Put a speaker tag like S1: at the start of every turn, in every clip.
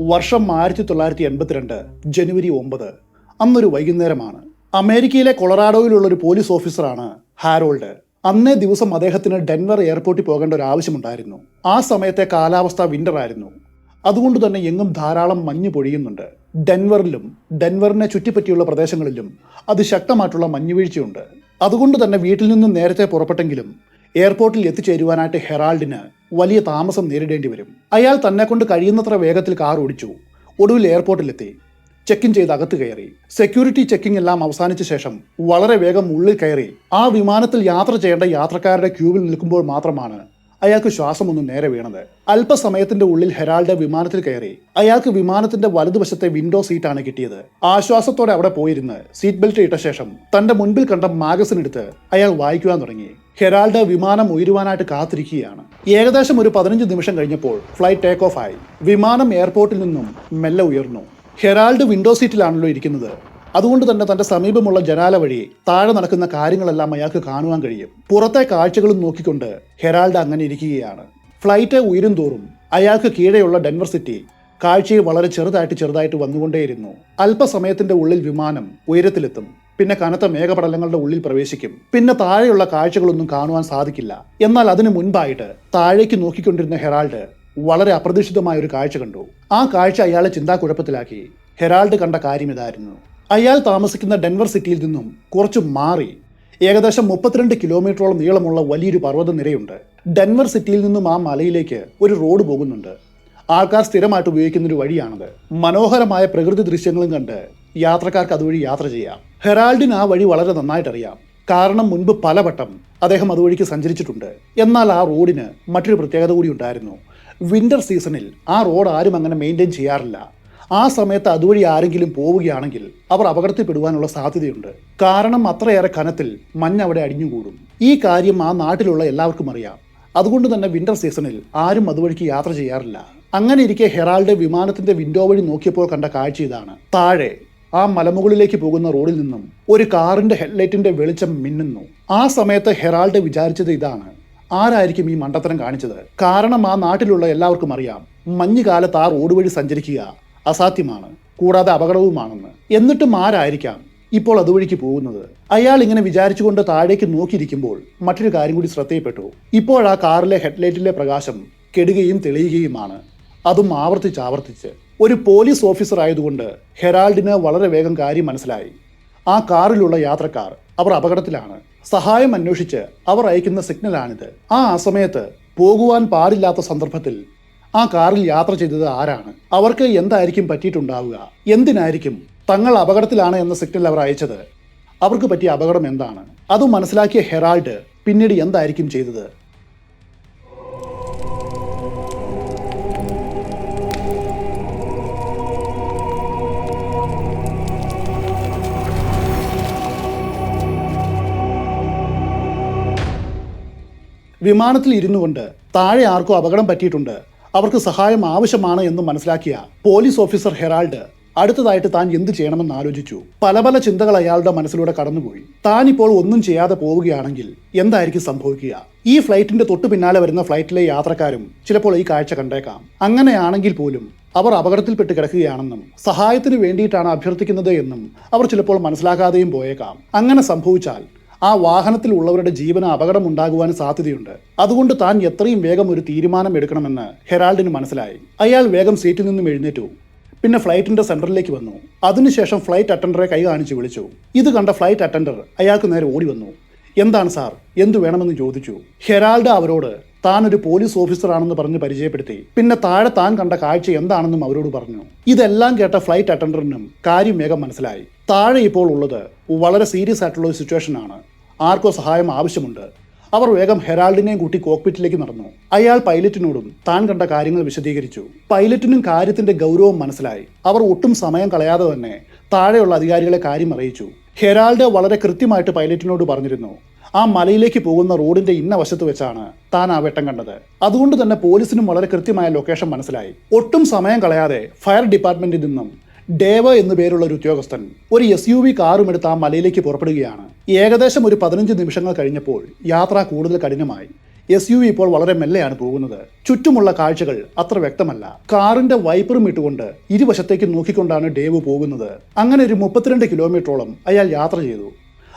S1: വർഷം ആയിരത്തി തൊള്ളായിരത്തി എൺപത്തിരണ്ട് ജനുവരി ഒമ്പത്. അന്നൊരു വൈകുന്നേരമാണ്. അമേരിക്കയിലെ കൊളറാഡോയിലുള്ള ഒരു പോലീസ് ഓഫീസറാണ് ഹാരോൾഡ്. അന്നേ ദിവസം അദ്ദേഹത്തിന് ഡെൻവർ എയർപോർട്ടിൽ പോകേണ്ട ഒരു ആവശ്യമുണ്ടായിരുന്നു. ആ സമയത്തെ കാലാവസ്ഥ വിന്റർ ആയിരുന്നു. അതുകൊണ്ട് തന്നെ എങ്ങും ധാരാളം മഞ്ഞ് പൊഴിയുന്നുണ്ട്. ഡെൻവറിലും ഡെൻവറിനെ ചുറ്റിപ്പറ്റിയുള്ള പ്രദേശങ്ങളിലും അതിശക്തമായിട്ടുള്ള മഞ്ഞുവീഴ്ചയുണ്ട്. അതുകൊണ്ട് തന്നെ വീട്ടിൽ നിന്നും നേരത്തെ പുറപ്പെട്ടെങ്കിലും എയർപോർട്ടിൽ എത്തിച്ചേരുവാനായിട്ട് ഹെറാൾഡിന് വലിയ താമസം നേരിടേണ്ടി വരും. അയാൾ തന്നെ കൊണ്ട് കഴിയുന്നത്ര വേഗത്തിൽ കാർ ഓടിച്ചു. ഒടുവിൽ എയർപോർട്ടിലെത്തി. ചെക്ക് ഇൻ ചെയ്ത് അകത്ത് കയറി. സെക്യൂരിറ്റി ചെക്കിംഗ് എല്ലാം അവസാനിച്ച ശേഷം വളരെ വേഗം ഉള്ളിൽ കയറി. ആ വിമാനത്തിൽ യാത്ര ചെയ്യേണ്ട യാത്രക്കാരുടെ ക്യൂവിൽ നിൽക്കുമ്പോൾ മാത്രമാണ് അയാൾക്ക് ശ്വാസമൊന്നും നേരെ വീണത്. അല്പസമയത്തിന്റെ ഉള്ളിൽ ഹെറാൾഡ് വിമാനത്തിൽ കയറി. അയാൾക്ക് വിമാനത്തിന്റെ വലതുവശത്തെ വിൻഡോ സീറ്റാണ് കിട്ടിയത്. ആശ്വാസത്തോടെ അവിടെ പോയിരുന്ന് സീറ്റ് ബെൽറ്റ് ഇട്ട ശേഷം തന്റെ മുൻപിൽ കണ്ട മാഗസിൻ എടുത്ത് അയാൾ വായിക്കുവാൻ തുടങ്ങി. ഹെറാൾഡ് വിമാനം ഉയരുവാനായിട്ട് കാത്തിരിക്കുകയാണ്. ഏകദേശം ഒരു പതിനഞ്ച് നിമിഷം കഴിഞ്ഞപ്പോൾ ഫ്ലൈറ്റ് ടേക്ക് ഓഫ് ആയി. വിമാനം എയർപോർട്ടിൽ നിന്നും മെല്ലെ ഉയർന്നു. ഹെറാൾഡ് വിൻഡോ സീറ്റിലാണല്ലോ ഇരിക്കുന്നത്. അതുകൊണ്ട് തന്നെ തന്റെ സമീപമുള്ള ജനാല വഴി താഴെ നടക്കുന്ന കാര്യങ്ങളെല്ലാം അയാൾക്ക് കാണുവാൻ കഴിയും. പുറത്തെ കാഴ്ചകളും നോക്കിക്കൊണ്ട് ഹെറാൾഡ് അങ്ങനെ ഇരിക്കുകയാണ്. ഫ്ലൈറ്റ് ഉയരും തോറും അയാൾക്ക് കീഴെയുള്ള ഡെൻവർ സിറ്റി കാഴ്ചയിൽ വളരെ ചെറുതായിട്ട് ചെറുതായിട്ട് വന്നുകൊണ്ടേയിരുന്നു. അല്പസമയത്തിന്റെ ഉള്ളിൽ വിമാനം ഉയരത്തിലെത്തും. പിന്നെ കനത്ത മേഘപടലങ്ങളുടെ ഉള്ളിൽ പ്രവേശിക്കും. പിന്നെ താഴെയുള്ള കാഴ്ചകളൊന്നും കാണുവാൻ സാധിക്കില്ല. എന്നാൽ അതിനു മുൻപായിട്ട് താഴേക്ക് നോക്കിക്കൊണ്ടിരുന്ന ഹെറാൾഡ് വളരെ അപ്രതീക്ഷിതമായ ഒരു കാഴ്ച കണ്ടു. ആ കാഴ്ച അയാളെ ചിന്താക്കുഴപ്പത്തിലാക്കി ഹെറാൾഡ് കണ്ട കാര്യം ഇതായിരുന്നു. അയാൾ താമസിക്കുന്ന ഡെൻവർ സിറ്റിയിൽ നിന്നും കുറച്ച് മാറി ഏകദേശം മുപ്പത്തിരണ്ട് കിലോമീറ്ററോളം നീളമുള്ള വലിയൊരു പർവതനിരയുണ്ട് ഡെൻവർ സിറ്റിയിൽ നിന്നും ആ മലയിലേക്ക് ഒരു റോഡ് പോകുന്നുണ്ട്. ആൾക്കാർ സ്ഥിരമായിട്ട് ഉപയോഗിക്കുന്ന ഒരു വഴിയാണത്. മനോഹരമായ പ്രകൃതി ദൃശ്യങ്ങളും കണ്ട് യാത്രക്കാർക്ക് അതുവഴി യാത്ര ചെയ്യാം. ഹെറാൾഡിന് ആ വഴി വളരെ നന്നായിട്ട് അറിയാം കാരണം മുൻപ് പലവട്ടം അദ്ദേഹം അതുവഴിക്ക് സഞ്ചരിച്ചിട്ടുണ്ട്. എന്നാൽ ആ റോഡിന് മറ്റൊരു പ്രത്യേകത കൂടി ഉണ്ടായിരുന്നു. വിന്റർ സീസണിൽ ആ റോഡ് ആരും അങ്ങനെ മെയിന്റെയിൻ ചെയ്യാറില്ല. ആ സമയത്ത് അതുവഴി ആരെങ്കിലും പോവുകയാണെങ്കിൽ അവർ അപകടത്തിൽപ്പെടുവാനുള്ള സാധ്യതയുണ്ട്. കാരണം അത്രയേറെ കനത്തിൽ മഞ്ഞ് അവിടെ അടിഞ്ഞുകൂടും. ഈ കാര്യം ആ നാട്ടിലുള്ള എല്ലാവർക്കും അറിയാം. അതുകൊണ്ട് തന്നെ വിന്റർ സീസണിൽ ആരും അതുവഴിക്ക് യാത്ര ചെയ്യാറില്ല. അങ്ങനെ ഇരിക്കെ ഹെറാൾഡ് വിമാനത്തിന്റെ വിൻഡോ വഴി നോക്കിയപ്പോൾ കണ്ട കാഴ്ച ഇതാണ്. താഴെ ആ മലമുകളിലേക്ക് പോകുന്ന റോഡിൽ നിന്നും ഒരു കാറിന്റെ ഹെഡ്ലൈറ്റിന്റെ വെളിച്ചം മിന്നുന്നു. ആ സമയത്ത് ഹെറാൾഡ് വിചാരിച്ചത് ഇതാണ്. ആരായിരിക്കും ഈ മണ്ടത്തരം കാണിച്ചത്? കാരണം ആ നാട്ടിലുള്ള എല്ലാവർക്കും അറിയാം. മഞ്ഞുകാലത്ത് ആ റോഡ് വഴി സഞ്ചരിക്കുക അസാധ്യമാണ് കൂടാതെ അപകടവുമാണെന്ന്. എന്നിട്ടും ആരായിരിക്കാം ഇപ്പോൾ അതുവഴിക്ക് പോകുന്നത്? അയാൾ ഇങ്ങനെ വിചാരിച്ചുകൊണ്ട് താഴേക്ക് നോക്കിയിരിക്കുമ്പോൾ മറ്റൊരു കാര്യം കൂടി ശ്രദ്ധയിൽപ്പെട്ടു. ഇപ്പോൾ ആ കാറിലെ ഹെഡ്ലൈറ്റിലെ പ്രകാശം കെടുകയും തെളിയുകയുമാണ്. അതും ആവർത്തിച്ച് ആവർത്തിച്ച്. ഒരു പോലീസ് ഓഫീസർ ആയതുകൊണ്ട് ഹെറാൾഡിന് വളരെ വേഗം കാര്യം മനസ്സിലായി. ആ കാറിലുള്ള യാത്രക്കാർ അവർ അപകടത്തിലാണ്. സഹായം അന്വേഷിച്ച് അവർ അയക്കുന്ന സിഗ്നലാണിത്. ആ അസമയത്ത് പോകുവാൻ പാടില്ലാത്ത സന്ദർഭത്തിൽ ആ കാറിൽ യാത്ര ചെയ്തത് ആരാണ്? അവർക്ക് എന്തായിരിക്കും പറ്റിയിട്ടുണ്ടാവുക? എന്തിനായിരിക്കും? തങ്ങൾ അപകടത്തിലാണ് എന്ന സിഗ്നൽ അവർ അയച്ചത്. അവർക്ക് പറ്റിയ അപകടം എന്താണ്? അത് മനസ്സിലാക്കിയ ഹെറാൾഡ് പിന്നീട് എന്തായിരിക്കും ചെയ്തത്? വിമാനത്തിൽ ഇരുന്നു കൊണ്ട് താഴെ ആർക്കോ അപകടം പറ്റിയിട്ടുണ്ട്. അവർക്ക് സഹായം ആവശ്യമാണ് എന്ന് മനസ്സിലാക്കിയ പോലീസ് ഓഫീസർ ഹെറാൾഡ് അടുത്തതായിട്ട് താൻ എന്ത് ചെയ്യണമെന്ന് ആലോചിച്ചു. പല പല ചിന്തകൾ അയാളുടെ മനസ്സിലൂടെ കടന്നുപോയി. താൻ ഇപ്പോൾ ഒന്നും ചെയ്യാതെ പോവുകയാണെങ്കിൽ എന്തായിരിക്കും സംഭവിക്കുക? ഈ ഫ്ലൈറ്റിന്റെ തൊട്ടു പിന്നാലെ വരുന്ന ഫ്ലൈറ്റിലെ യാത്രക്കാരും ചിലപ്പോൾ ഈ കാഴ്ച കണ്ടേക്കാം. അങ്ങനെയാണെങ്കിൽ പോലും അവർ അപകടത്തിൽപ്പെട്ട് കിടക്കുകയാണെന്നും സഹായത്തിന് വേണ്ടിയിട്ടാണ് അഭ്യർത്ഥിക്കുന്നത് എന്നും അവർ ചിലപ്പോൾ മനസ്സിലാക്കാതെയും പോയേക്കാം. അങ്ങനെ സംഭവിച്ചാൽ ആ വാഹനത്തിൽ ഉള്ളവരുടെ ജീവന് അപകടമുണ്ടാകുവാൻ സാധ്യതയുണ്ട്. അതുകൊണ്ട് താൻ എത്രയും വേഗം ഒരു തീരുമാനം എടുക്കണമെന്ന് ഹെറാൾഡിന് മനസ്സിലായി. അയാൾ വേഗം സീറ്റിൽ നിന്നും എഴുന്നേറ്റു. പിന്നെ ഫ്ലൈറ്റിന്റെ സെന്ററിലേക്ക് വന്നു. അതിനുശേഷം ഫ്ലൈറ്റ് അറ്റൻഡറെ കൈ കാണിച്ച് വിളിച്ചു. ഇത് കണ്ട ഫ്ലൈറ്റ് അറ്റൻഡർ അയാൾക്ക് നേരെ ഓടി വന്നു. എന്താണ് സാർ? എന്തു വേണമെന്ന് ചോദിച്ചു? ഹെറാൾഡ് അവരോട് താൻ ഒരു പോലീസ് ഓഫീസറാണെന്ന് പറഞ്ഞ് പരിചയപ്പെടുത്തി. പിന്നെ താഴെ താൻ കണ്ട കാഴ്ച എന്താണെന്നും അവരോട് പറഞ്ഞു. ഇതെല്ലാം കേട്ട ഫ്ലൈറ്റ് അറ്റൻഡറിനും കാര്യം വേഗം മനസ്സിലായി. താഴെ ഇപ്പോൾ ഉള്ളത് വളരെ സീരിയസ് ആയിട്ടുള്ള ഒരു സിറ്റുവേഷൻ ആണ് ആർക്കോ സഹായം ആവശ്യമുണ്ട്. അവർ വേഗം ഹെറാൾഡിനെയും കൂട്ടി കോക്പിറ്റിലേക്ക് നടന്നു. അയാൾ പൈലറ്റിനോടും താൻ കണ്ട കാര്യങ്ങൾ വിശദീകരിച്ചു. പൈലറ്റിനും കാര്യത്തിന്റെ ഗൗരവം മനസ്സിലായി. അവർ ഒട്ടും സമയം കളയാതെ തന്നെ താഴെയുള്ള അധികാരികളെ കാര്യം അറിയിച്ചു ഹെറാൾഡ് വളരെ കൃത്യമായിട്ട് പൈലറ്റിനോട് പറഞ്ഞിരുന്നു. ആ മലയിലേക്ക് പോകുന്ന റോഡിന്റെ ഇന്ന വശത്ത് വെച്ചാണ് താൻ ആ വെട്ടം കണ്ടത്. അതുകൊണ്ട് തന്നെ പോലീസിനും വളരെ കൃത്യമായ ലൊക്കേഷൻ മനസ്സിലായി. ഒട്ടും സമയം കളയാതെ ഫയർ ഡിപ്പാർട്ട്മെന്റിൽ നിന്നും ഡേവ എന്നു പേരുള്ള ഒരു ഉദ്യോഗസ്ഥൻ ഒരു എസ് യു വി കാറും എടുത്ത് ആ മലയിലേക്ക് പുറപ്പെടുകയാണ്. ഏകദേശം ഒരു പതിനഞ്ച് നിമിഷങ്ങൾ കഴിഞ്ഞപ്പോൾ യാത്ര കൂടുതൽ കഠിനമായി. എസ് യു വി ഇപ്പോൾ വളരെ മെല്ലെയാണ് പോകുന്നത്. ചുറ്റുമുള്ള കാഴ്ചകൾ അത്ര വ്യക്തമല്ല. കാറിന്റെ വൈപ്പറും ഇട്ടുകൊണ്ട് ഇരുവശത്തേക്ക് നോക്കിക്കൊണ്ടാണ് ഡേവ് പോകുന്നത്. അങ്ങനെ ഒരു മുപ്പത്തിരണ്ട് കിലോമീറ്ററോളം അയാൾ യാത്ര ചെയ്തു.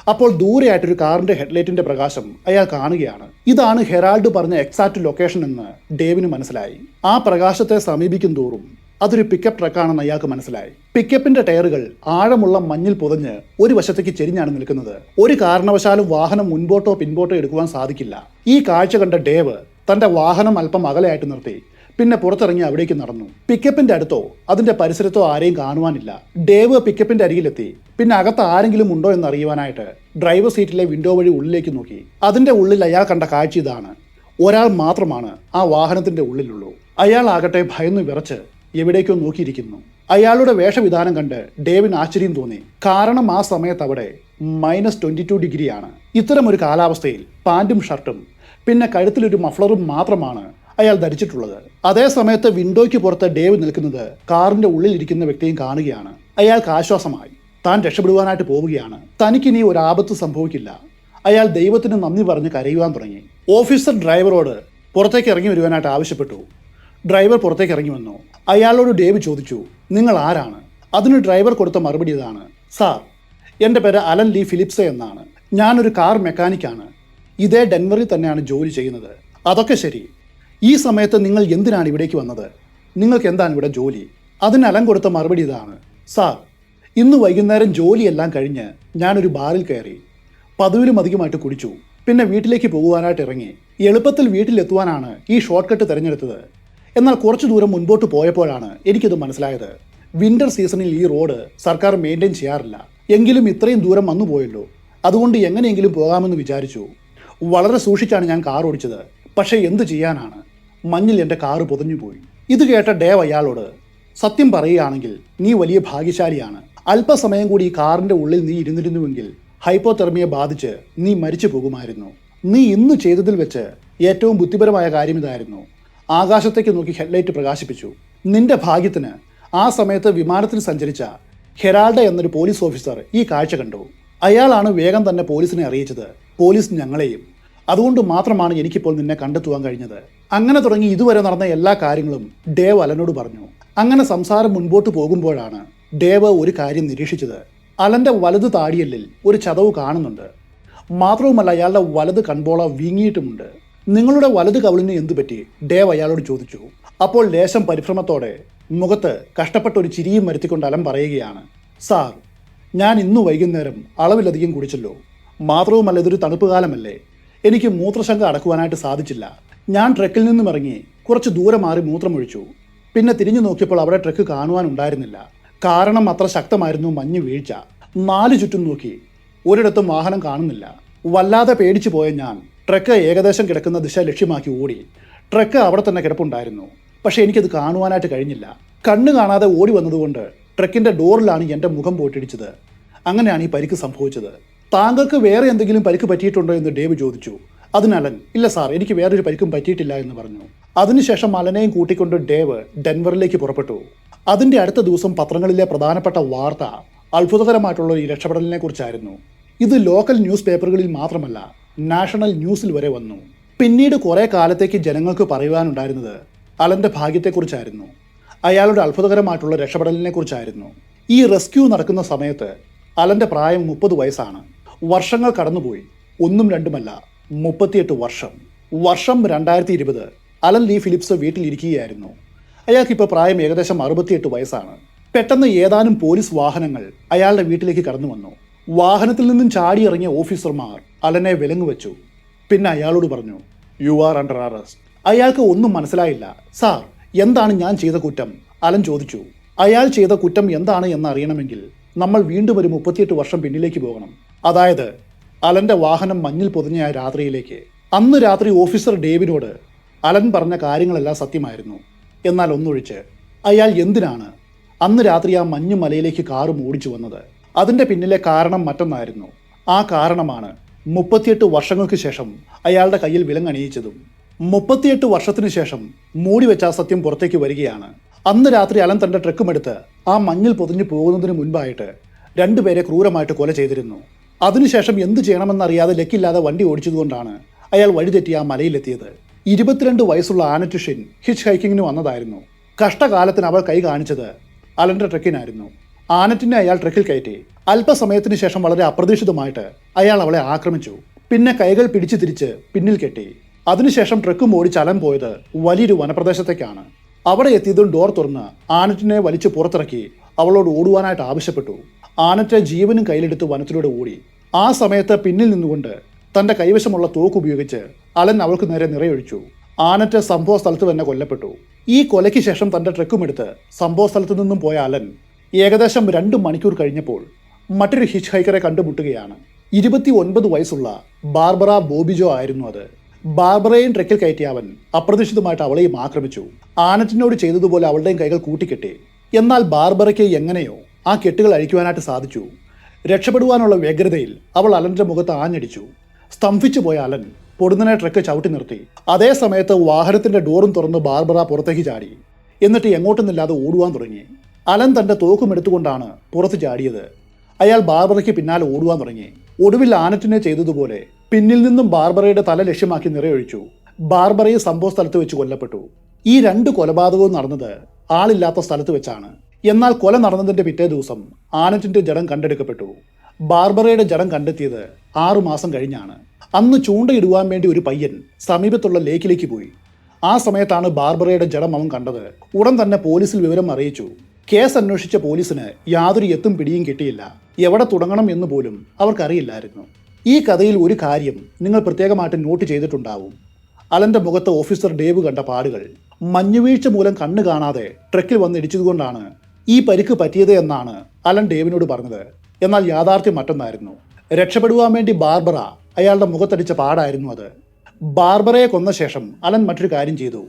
S1: അപ്പോൾ ദൂരെയായിട്ടൊരു കാറിന്റെ ഹെഡ്ലൈറ്റിന്റെ പ്രകാശം അയാൾ കാണുകയാണ്. ഇതാണ് ഹെറാൾഡ് പറഞ്ഞ എക്സാക്ട് ലൊക്കേഷൻ എന്ന് ഡേവിന് മനസ്സിലായി. ആ പ്രകാശത്തെ സമീപിക്കും തോറും അതൊരു പിക്കപ്പ് ട്രക്കാണെന്ന് അയാൾക്ക് മനസ്സിലായി. പിക്കപ്പിന്റെ ടയറുകൾ ആഴമുള്ള മഞ്ഞിൽ പുതഞ്ഞ് ഒരു വശത്തേക്ക് ചെരിഞ്ഞാണ് നിൽക്കുന്നത്. ഒരു കാരണവശാലും വാഹനം മുൻപോട്ടോ പിൻപോട്ടോ എടുക്കുവാൻ സാധിക്കില്ല. ഈ കാഴ്ച കണ്ട ഡേവ് തന്റെ വാഹനം അല്പം അകലെയായിട്ട് നിർത്തി. പിന്നെ പുറത്തിറങ്ങി അവിടേക്ക് നടന്നു. പിക്കപ്പിന്റെ അടുത്തോ അതിന്റെ പരിസരത്തോ ആരെയും കാണുവാനില്ല. ഡേവ് പിക്കപ്പിന്റെ അരികിലെത്തി. പിന്നെ അകത്ത് ആരെങ്കിലും ഉണ്ടോ എന്ന് അറിയുവാനായിട്ട് ഡ്രൈവർ സീറ്റിലെ വിൻഡോ വഴി ഉള്ളിലേക്ക് നോക്കി. അതിന്റെ ഉള്ളിൽ അയാൾ കണ്ട കാഴ്ച ഇതാണ്. ഒരാൾ മാത്രമാണ് ആ വാഹനത്തിന്റെ ഉള്ളിലുള്ളൂ. അയാൾ ആകട്ടെ ഭയന്ന് വിറച്ച് എവിടേക്കോ നോക്കിയിരിക്കുന്നു. അയാളുടെ വേഷവിധാനം കണ്ട് ഡേവിൻ ആശ്ചര്യം തോന്നി. കാരണം ആ സമയത്ത് അവിടെ മൈനസ് ട്വന്റി ടു ഡിഗ്രിയാണ്. ഇത്തരമൊരു കാലാവസ്ഥയിൽ പാന്റും ഷർട്ടും പിന്നെ കഴുത്തിലൊരു മഫ്ലറും മാത്രമാണ് അയാൾ ധരിച്ചിട്ടുള്ളത്. അതേ സമയത്ത് വിൻഡോയ്ക്ക് പുറത്ത് ഡേവ് നിൽക്കുന്നത് കാറിന്റെ ഉള്ളിൽ ഇരിക്കുന്ന വ്യക്തിയും കാണുകയാണ്. അയാൾക്ക് ആശ്വാസമായി. താൻ രക്ഷപ്പെടുവാനായിട്ട് പോവുകയാണ്. തനിക്കിനി ഒരു ആപത്ത് സംഭവിക്കില്ല. അയാൾ ദൈവത്തിന് നന്ദി പറഞ്ഞ് കരയുവാൻ തുടങ്ങി. ഓഫീസർ ഡ്രൈവറോട് പുറത്തേക്ക് ഇറങ്ങി വരുവാനായിട്ട് ആവശ്യപ്പെട്ടു. ഡ്രൈവർ പുറത്തേക്ക് ഇറങ്ങി വന്നു. അയാളോട് ഡേവ് ചോദിച്ചു നിങ്ങൾ ആരാണ്? അതിന് ഡ്രൈവർ കൊടുത്ത മറുപടി ഇതാണ് സാർ എന്റെ പേര് അലൻ ലീ ഫിലിപ്സ് എന്നാണ്. ഞാനൊരു കാർ മെക്കാനിക്കാണ്. ഇതേ ഡെൻവറിൽ തന്നെയാണ് ജോലി ചെയ്യുന്നത്. അതൊക്കെ ശരി. ഈ സമയത്ത് നിങ്ങൾ എന്തിനാണ് ഇവിടേക്ക് വന്നത്? നിങ്ങൾക്ക് എന്താണ് ഇവിടെ ജോലി? അതിന് അലൻ കൊടുത്ത മറുപടി ഇതാണ് സാർ ഇന്ന് വൈകുന്നേരം ജോലിയെല്ലാം കഴിഞ്ഞ് ഞാനൊരു ബാറിൽ കയറി. പതിവിലും അധികമായിട്ട് കുടിച്ചു. പിന്നെ വീട്ടിലേക്ക് പോകുവാനായിട്ട് ഇറങ്ങി. എളുപ്പത്തിൽ വീട്ടിലെത്തുവാനാണ് ഈ ഷോർട്ട് കട്ട് തിരഞ്ഞെടുത്തത്. എന്നാൽ കുറച്ചു ദൂരം മുൻപോട്ട് പോയപ്പോഴാണ് എനിക്കിത് മനസ്സിലായത്. വിന്റർ സീസണിൽ ഈ റോഡ് സർക്കാർ മെയിന്റെയിൻ ചെയ്യാറില്ല. എങ്കിലും ഇത്രയും ദൂരം വന്നു പോയല്ലോ. അതുകൊണ്ട് എങ്ങനെയെങ്കിലും പോകാമെന്ന് വിചാരിച്ചു. വളരെ സൂക്ഷിച്ചാണ് ഞാൻ കാർ ഓടിച്ചത്. പക്ഷേ എന്ത് ചെയ്യാനാണ്? മഞ്ഞിൽ എന്റെ കാറ് പൊതിഞ്ഞുപോയി ഇത് കേട്ട ഡേവ് അയാളോട് സത്യം പറയുകയാണെങ്കിൽ നീ വലിയ ഭാഗ്യശാലിയാണ്. അല്പസമയം കൂടി ഈ കാറിന്റെ ഉള്ളിൽ നീ ഇരുന്നിരുന്നുവെങ്കിൽ ഹൈപ്പോതെർമിയെ ബാധിച്ച് നീ മരിച്ചു പോകുമായിരുന്നു. നീ ഇന്ന് ചെയ്തതിൽ വെച്ച് ഏറ്റവും ബുദ്ധിപരമായ കാര്യം ഇതായിരുന്നു. ആകാശത്തേക്ക് നോക്കി ഹെഡ്ലൈറ്റ് പ്രകാശിപ്പിച്ചു. നിന്റെ ഭാഗ്യത്തിന് ആ സമയത്ത് വിമാനത്തിൽ സഞ്ചരിച്ച ഹെറാൾഡ എന്നൊരു പോലീസ് ഓഫീസർ ഈ കാഴ്ച കണ്ടു. അയാളാണ് വേഗം തന്നെ പോലീസിനെ അറിയിച്ചത്. പോലീസ് ഞങ്ങളെയും. അതുകൊണ്ട് മാത്രമാണ് എനിക്കിപ്പോൾ നിന്നെ കണ്ടെത്തുവാൻ കഴിഞ്ഞത്. അങ്ങനെ തുടങ്ങി ഇതുവരെ നടന്ന എല്ലാ കാര്യങ്ങളും ഡേവ് അലനോട് പറഞ്ഞു. അങ്ങനെ സംസാരം മുൻപോട്ട് പോകുമ്പോഴാണ് ഡേവ് ഒരു കാര്യം നിരീക്ഷിച്ചത്. അലന്റെ വലത് താടിയല്ലിൽ ഒരു ചതവ് കാണുന്നുണ്ട്. മാത്രവുമല്ല അയാളുടെ വലത് കൺപോള വീങ്ങിയിട്ടുമുണ്ട്. നിങ്ങളുടെ വലത് കവളിന് എന്തു പറ്റി? ഡേവ് അയാളോട് ചോദിച്ചു. അപ്പോൾ ലേശം പരിഭ്രമത്തോടെ മുഖത്ത് കഷ്ടപ്പെട്ട ഒരു ചിരിയും വരുത്തിക്കൊണ്ട് അലം പറയുകയാണ് സാർ ഞാൻ ഇന്നു വൈകുന്നേരം അളവിലധികം കുടിച്ചല്ലോ. മാത്രവുമല്ല ഇതൊരു തണുപ്പ് കാലമല്ലേ എനിക്ക് മൂത്രശങ്ക അടക്കുവാനായിട്ട് സാധിച്ചില്ല. ഞാൻ ട്രക്കിൽ നിന്നും ഇറങ്ങി കുറച്ച് ദൂരെ മാറി മൂത്രമൊഴിച്ചു. പിന്നെ തിരിഞ്ഞു നോക്കിയപ്പോൾ അവിടെ ട്രക്ക് കാണുവാനുണ്ടായിരുന്നില്ല. കാരണം അത്ര ശക്തമായിരുന്നു മഞ്ഞ് വീഴ്ച. നാല് ചുറ്റും നോക്കി. ഒരിടത്തും വാഹനം കാണുന്നില്ല. വല്ലാതെ പേടിച്ചു പോയ ഞാൻ ട്രക്ക് ഏകദേശം കിടക്കുന്ന ദിശ ലക്ഷ്യമാക്കി ഓടി. ട്രക്ക് അവിടെ തന്നെ കിടപ്പുണ്ടായിരുന്നു. പക്ഷേ എനിക്കത് കാണുവാനായിട്ട് കഴിഞ്ഞില്ല. കണ്ണു കാണാതെ ഓടി വന്നതുകൊണ്ട് ട്രക്കിന്റെ ഡോറിലാണ് എന്റെ മുഖം പോട്ടിടിച്ചത്. അങ്ങനെയാണ് ഈ പരിക്ക് സംഭവിച്ചത്. താങ്കൾക്ക് വേറെ എന്തെങ്കിലും പരിക്ക് പറ്റിയിട്ടുണ്ടോ എന്ന് ഡേവ് ചോദിച്ചു. അതിന് അലൻ ഇല്ല സാർ എനിക്ക് വേറൊരു പരിക്കും പറ്റിയിട്ടില്ല എന്ന് പറഞ്ഞു. അതിനുശേഷം അലനെയും കൂട്ടിക്കൊണ്ട് ഡേവ് ഡെൻവറിലേക്ക് പുറപ്പെട്ടു. അതിന്റെ അടുത്ത ദിവസം പത്രങ്ങളിലെ പ്രധാനപ്പെട്ട വാർത്ത അത്ഭുതകരമായിട്ടുള്ള ഈ രക്ഷപ്പെടലിനെ കുറിച്ചായിരുന്നു. ഇത് ലോക്കൽ ന്യൂസ് പേപ്പറുകളിൽ മാത്രമല്ല നാഷണൽ ന്യൂസിൽ വരെ വന്നു. പിന്നീട് കുറേ കാലത്തേക്ക് ജനങ്ങൾക്ക് പറയുവാനുണ്ടായിരുന്നത് അലന്റെ ഭാഗ്യത്തെക്കുറിച്ചായിരുന്നു. അയാളുടെ അത്ഭുതകരമായിട്ടുള്ള രക്ഷപ്പെടലിനെ കുറിച്ചായിരുന്നു ഈ റെസ്ക്യൂ നടക്കുന്ന സമയത്ത് അലന്റെ പ്രായം മുപ്പത് വയസ്സാണ്. വർഷങ്ങൾ കടന്നുപോയി. ഒന്നും രണ്ടുമല്ല മുപ്പത്തിയെട്ട് വർഷം. വർഷം രണ്ടായിരത്തി ഇരുപത് അലൻ ലീ ഫിലിപ്സ് വീട്ടിലിരിക്കുകയായിരുന്നു. അയാൾക്കിപ്പോൾ പ്രായം ഏകദേശം അറുപത്തിയെട്ട് വയസ്സാണ്. പെട്ടെന്ന് ഏതാനും പോലീസ് വാഹനങ്ങൾ അയാളുടെ വീട്ടിലേക്ക് കടന്നു വന്നു വാഹനത്തിൽ നിന്നും ചാടിയിറങ്ങിയ ഓഫീസർമാർ അലനെ വിലങ്ങുവെച്ചു പിന്നെ അയാളോട് പറഞ്ഞു യു ആർ അണ്ടർ അറസ്റ്റ് അയാൾക്ക് ഒന്നും മനസ്സിലായില്ല. സാർ എന്താണ് ഞാൻ ചെയ്ത കുറ്റം? അലൻ ചോദിച്ചു. അയാൾ ചെയ്ത കുറ്റം എന്താണ് എന്ന് അറിയണമെങ്കിൽ നമ്മൾ വീണ്ടും ഒരു മുപ്പത്തിയെട്ട് വർഷം പിന്നിലേക്ക് പോകണം. അതായത് അലന്റെ വാഹനം മഞ്ഞിൽ പൊതിഞ്ഞ ആ രാത്രിയിലേക്ക്. അന്ന് രാത്രി ഓഫീസർ ഡേവിനോട് അലൻ പറഞ്ഞ കാര്യങ്ങളെല്ലാം സത്യമായിരുന്നു. എന്നാൽ ഒന്നൊഴിച്ച് അയാൾ എന്തിനാണ്? അന്ന് രാത്രി ആ മഞ്ഞു മലയിലേക്ക് കാറ് ഓടിച്ചു വന്നത്. അതിന്റെ പിന്നിലെ കാരണം മറ്റൊന്നായിരുന്നു. ആ കാരണമാണ് മുപ്പത്തിയെട്ട് വർഷങ്ങൾക്ക് ശേഷം അയാളുടെ കയ്യിൽ വിലങ്ങണിയിച്ചതും മുപ്പത്തിയെട്ട് വർഷത്തിനു ശേഷം മൂടി വെച്ച സത്യം പുറത്തേക്ക് വരികയാണ്. അന്ന് രാത്രി അലൻ തന്റെ ട്രക്കുമെടുത്ത് ആ മഞ്ഞിൽ പൊതിഞ്ഞു പോകുന്നതിന് മുൻപായിട്ട് രണ്ടുപേരെ ക്രൂരമായിട്ട് കൊല ചെയ്തിരുന്നു. അതിനുശേഷം എന്ത് ചെയ്യണമെന്നറിയാതെ ലക്കില്ലാതെ വണ്ടി ഓടിച്ചതുകൊണ്ടാണ് അയാൾ വഴിതെറ്റി ആ മലയിലെത്തിയത്. ഇരുപത്തിരണ്ട് വയസ്സുള്ള ആനറ്റ് ഷിൻ ഹിച്ച് ഹൈക്കിങ്ങിന് വന്നതായിരുന്നു. കഷ്ടകാലത്തിന് അവൾ കൈ കാണിച്ചത് അലന്റെ ട്രക്കിനായിരുന്നു. ആനറ്റിനെ അയാൾ ട്രക്കിൽ കയറ്റി. അല്പസമയത്തിന് ശേഷം വളരെ അപ്രതീക്ഷിതമായിട്ട് അയാൾ അവളെ ആക്രമിച്ചു. പിന്നെ കൈകൾ പിടിച്ചു തിരിച്ച് പിന്നിൽ കെട്ടി. അതിനുശേഷം ട്രക്കും ഓടിച്ച് ചലം പോയത് വലിയൊരു വനപ്രദേശത്തേക്കാണ്. അവിടെ എത്തിയതും ഡോർ തുറന്ന് ആനറ്റിനെ വലിച്ചു പുറത്തിറക്കി അവളോട് ഓടുവാനായിട്ട് ആവശ്യപ്പെട്ടു. ആനറ്റ് ജീവനും കയ്യിലെടുത്ത് വനത്തിലൂടെ ഓടി. ആ സമയത്ത് പിന്നിൽ നിന്നുകൊണ്ട് തന്റെ കൈവശമുള്ള തോക്ക് ഉപയോഗിച്ച് അലൻ അവൾക്ക് നേരെ നിറയൊഴിച്ചു. ആനറ്റ് സംഭവ സ്ഥലത്ത് തന്നെ കൊല്ലപ്പെട്ടു. ഈ കൊലയ്ക്ക് ശേഷം തന്റെ ട്രക്കുമെടുത്ത് സംഭവ സ്ഥലത്ത് നിന്നും പോയ അലൻ ഏകദേശം രണ്ട് മണിക്കൂർ കഴിഞ്ഞപ്പോൾ മറ്റൊരു ഹിച്ച് ഹൈക്കറെ കണ്ടുമുട്ടുകയാണ്. ഇരുപത്തി ഒൻപത് വയസ്സുള്ള ബാർബറ ബോബിജോ ആയിരുന്നു അത്. ബാർബറയും ട്രക്കിൽ കയറ്റിയ അവൻ അപ്രതീക്ഷിതമായിട്ട് അവളെയും ആക്രമിച്ചു. ആനറ്റിനോട് ചെയ്തതുപോലെ അവളുടെയും കൈകൾ കൂട്ടിക്കെട്ടി. എന്നാൽ ബാർബറയ്ക്ക് എങ്ങനെയോ ആ കെട്ടുകൾ അഴിക്കുവാനായിട്ട് സാധിച്ചു. രക്ഷപ്പെടുവാനുള്ള വ്യഗ്രതയിൽ അവൾ അലന്റെ മുഖത്ത് ആഞ്ഞടിച്ചു. സ്തംഭിച്ചു പോയ അലൻ പൊടുന്നനെ ട്രക്ക് ചവിട്ടി നിർത്തി. അതേ സമയത്ത് വാഹനത്തിന്റെ ഡോറും തുറന്ന് ബാർബറ പുറത്തേക്ക് ചാടി. എന്നിട്ട് എങ്ങോട്ടുന്നില്ലാതെ ഓടുവാൻ തുടങ്ങി. അലൻ തന്റെ തോക്കും എടുത്തുകൊണ്ടാണ് പുറത്ത് ചാടിയത്. അയാൾ ബാർബറയ്ക്ക് പിന്നാലെ ഓടുവാൻ തുടങ്ങി. ഒടുവിൽ ആനറ്റിനെ ചെയ്തതുപോലെ പിന്നിൽ നിന്നും ബാർബറയുടെ തല ലക്ഷ്യമാക്കി നിറയൊഴിച്ചു. ബാർബറയെ സംഭവ സ്ഥലത്ത് വെച്ച് കൊല്ലപ്പെട്ടു. ഈ രണ്ട് കൊലപാതകവും നടന്നത് ആളില്ലാത്ത സ്ഥലത്ത് വെച്ചാണ്. എന്നാൽ കൊല നടന്നതിന്റെ പിറ്റേ ദിവസം ആനറ്റിന്റെ ജഡം കണ്ടെടുക്കപ്പെട്ടു. ബാർബറയുടെ ജഡം കണ്ടെത്തിയത് ആറുമാസം കഴിഞ്ഞാണ്. അന്ന് ചൂണ്ടയിടുവാൻ വേണ്ടി ഒരു പയ്യൻ സമീപത്തുള്ള ലേക്കിലേക്ക് പോയി. ആ സമയത്താണ് ബാർബറയുടെ ജഡം അവൻ കണ്ടത്. ഉടൻ തന്നെ പോലീസിൽ വിവരം അറിയിച്ചു. കേസ് അന്വേഷിച്ച പോലീസിന് യാതൊരു എത്തും പിടിയും കിട്ടിയില്ല. എവിടെ തുടങ്ങണം എന്ന് പോലും അവർക്കറിയില്ലായിരുന്നു. ഈ കഥയിൽ ഒരു കാര്യം നിങ്ങൾ പ്രത്യേകമായിട്ട് നോട്ട് ചെയ്തിട്ടുണ്ടാവും. അലന്റെ മുഖത്ത് ഓഫീസർ ഡേവ് കണ്ട പാടുകൾ മഞ്ഞുവീഴ്ച മൂലം കണ്ണ് കാണാതെ ട്രക്കിൽ വന്ന് ഇടിച്ചതുകൊണ്ടാണ് ഈ പരിക്ക് പറ്റിയത് എന്നാണ് അലൻ ഡേവിനോട് പറഞ്ഞത്. എന്നാൽ യാഥാർത്ഥ്യം മറ്റൊന്നായിരുന്നു. രക്ഷപ്പെടുവാൻ വേണ്ടി ബാർബറ അയാളുടെ മുഖത്തടിച്ച പാടായിരുന്നു അത്. ബാർബറയെ കൊന്ന ശേഷം അലൻ മറ്റൊരു കാര്യം ചെയ്തു.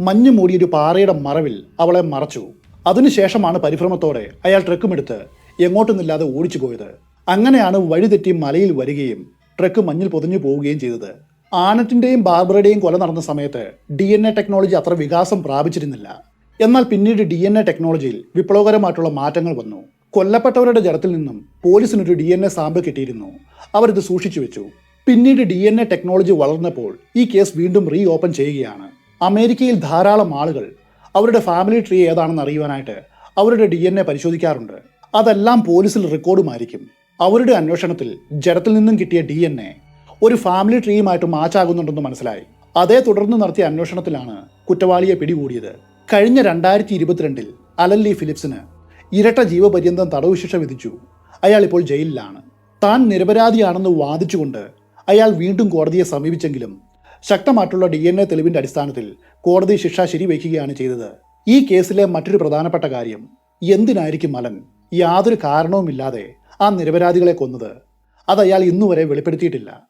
S1: മഞ്ഞു മൂടിയൊരു പാറയുടെ മറവിൽ അവളെ മറച്ചു. അതിനുശേഷമാണ് പരിഭ്രമത്തോടെ അയാൾ ട്രക്കുമെടുത്ത് എങ്ങോട്ടൊന്നില്ലാതെ ഓടിച്ചു പോയത്. അങ്ങനെയാണ് വഴിതെറ്റി മലയിൽ വരികയും ട്രക്ക് മഞ്ഞിൽ പൊതിഞ്ഞു പോവുകയും ചെയ്തത്. ആനറ്റിന്റെയും ബാർബറുടെയും കൊല നടന്ന സമയത്ത് ഡി എൻ എ ടെക്നോളജി അത്ര വികാസം പ്രാപിച്ചിരുന്നില്ല. എന്നാൽ പിന്നീട് ഡി എൻ എ ടെക്നോളജിയിൽ വിപ്ലവകരമായിട്ടുള്ള മാറ്റങ്ങൾ വന്നു. കൊല്ലപ്പെട്ടവരുടെ ജലത്തിൽ നിന്നും പോലീസിനൊരു ഡി എൻ എ സാമ്പിൾ കിട്ടിയിരുന്നു. അവരിത് സൂക്ഷിച്ചു വെച്ചു. പിന്നീട് ഡി എൻ എ ടെക്നോളജി വളർന്നപ്പോൾ ഈ കേസ് വീണ്ടും റീ ഓപ്പൺ ചെയ്യുകയാണ്. അമേരിക്കയിൽ ധാരാളം ആളുകൾ അവരുടെ ഫാമിലി ട്രീ ഏതാണെന്ന് അറിയുവാനായിട്ട് അവരുടെ ഡി എൻ എ പരിശോധിക്കാറുണ്ട്. അതെല്ലാം പോലീസിൽ റെക്കോർഡുമായിരിക്കും അവരുടെ അന്വേഷണത്തിൽ ജഡത്തിൽ നിന്നും കിട്ടിയ ഡി എൻ എ ഒരു ഫാമിലി ട്രീയുമായിട്ട് മാച്ചാകുന്നുണ്ടെന്ന് മനസ്സിലായി. അതേ തുടർന്ന് നടത്തിയ അന്വേഷണത്തിലാണ് കുറ്റവാളിയെ പിടികൂടിയത്. കഴിഞ്ഞ രണ്ടായിരത്തി ഇരുപത്തിരണ്ടിൽ അലൻ ലീ ഫിലിപ്സിന് ഇരട്ട ജീവപര്യന്തം തടവ് ശിക്ഷ വിധിച്ചു. അയാൾ ഇപ്പോൾ ജയിലിലാണ്. താൻ നിരപരാധിയാണെന്ന് വാദിച്ചുകൊണ്ട് അയാൾ വീണ്ടും കോടതിയെ സമീപിച്ചെങ്കിലും ശക്തമായിട്ടുള്ള ഡി എൻ എ തെളിവിന്റെ അടിസ്ഥാനത്തിൽ കോടതി ശിക്ഷ ശരിവയ്ക്കുകയാണ് ചെയ്തത്. ഈ കേസിലെ മറ്റൊരു പ്രധാനപ്പെട്ട കാര്യം എന്തിനായിരിക്കും മലൻ യാതൊരു കാരണവുമില്ലാതെ ആ നിരപരാധികളെ കൊന്നത്? അത് അയാൾ ഇന്നുവരെ വെളിപ്പെടുത്തിയിട്ടില്ല.